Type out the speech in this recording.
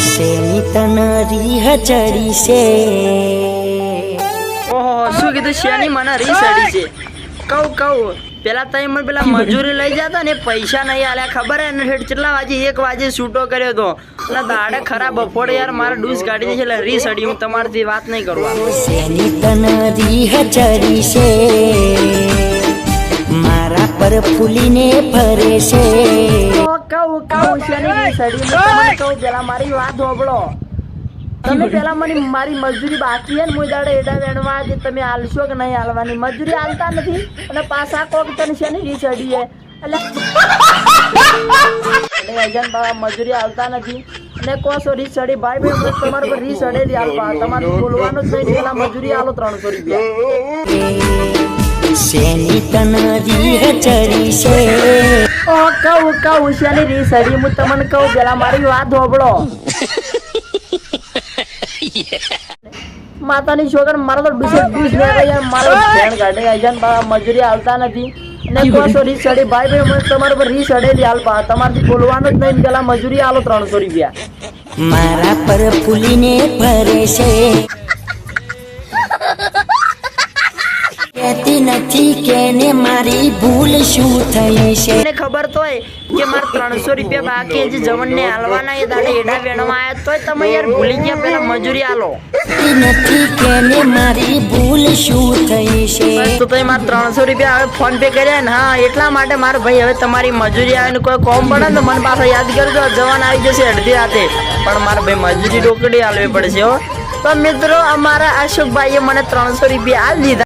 શેની તનરી હચડી છે ઓહો શું કીધું? શેની મને રીસડી છે? કહું કહું. પેલા તમે મને પેલા મજૂરી લઈ જતા ને પૈસા નહીં આલ્યા. ખબર હે? ને ઠેઠ કેટલા વાગે એક વાગે છૂટો કર્યો તો. અને દાડે ખરા બફોડે યાર મારે ડૂસ કાઢી દે છે એટલે રીસડી હું તમારથી વાત નહીં કરવા શેની તનરી હચડી છે પર ફૂલીને ફરે છે. કહું કહું શેની રીસડી કહું પેલા મારી વાત હોબળો તમે પેલા મને મારી મજૂરી બાકી હે ને હું દાડે એડા વેણવા જે તમે આલશો કે નહીં આલવાની મજૂરી આલતા નથી અને પાછા કોક તને શેની રીસડી હે? એટલે એટલે અજન બાબા મજૂરી આલતા નથી. અને કો સો રીસડી ભાઈ ભાઈ તમારા પર રીસડે જ આલવા તમારે બોલવાનું જ નહીં પેલા મજૂરી આલો ત્રણસો રૂપિયા. છે ઓ હું તમને કહું પેલા મારી વાત હોબળો માતાની છોકર મારા તો ડુસે ડુસ ને યાર. મારો ધ્યાન કાઢે અજન બા મજૂરી આવતા નથી. ને કહો છો રીસડી ભાઈ ભાઈ મને તમારા પર રીસડેલી પા. તમારથી બોલવાનું જ નહીં પેલા મજૂરી આલો ત્રણસો રૂપિયા. મારા પર ફૂલીને ફરે છે કહેતી નથી કે ને મારી ભૂલ શું થઈ છે? મને ખબર તોય કે મારે ત્રણસો રૂપિયા બાકી જે જવન ને હાલવાના એ દાડે એડા વેણવા આવ્યા તોય તમે યાર ભૂલી ગયા પેલા મજૂરી આલો નથી કે ને મારી ભૂલ શું થઈ છે? તો તમે મારે ત્રણસો રૂપિયા હવે ફોન પે કર્યા ને હા એટલા માટે મારે ભાઈ હવે તમારી મજૂરી આવે ને કોઈ કોમ પડે ને તો મને પાછા યાદ કરજો જવાન આવી જશે અડધી રાતે. પણ મારે ભાઈ મજૂરી રોકડી હાલવી પડશે હો. તો મિત્રો અમારા અશોકભાઈએ મને ત્રણસો રૂપિયા આ દીધા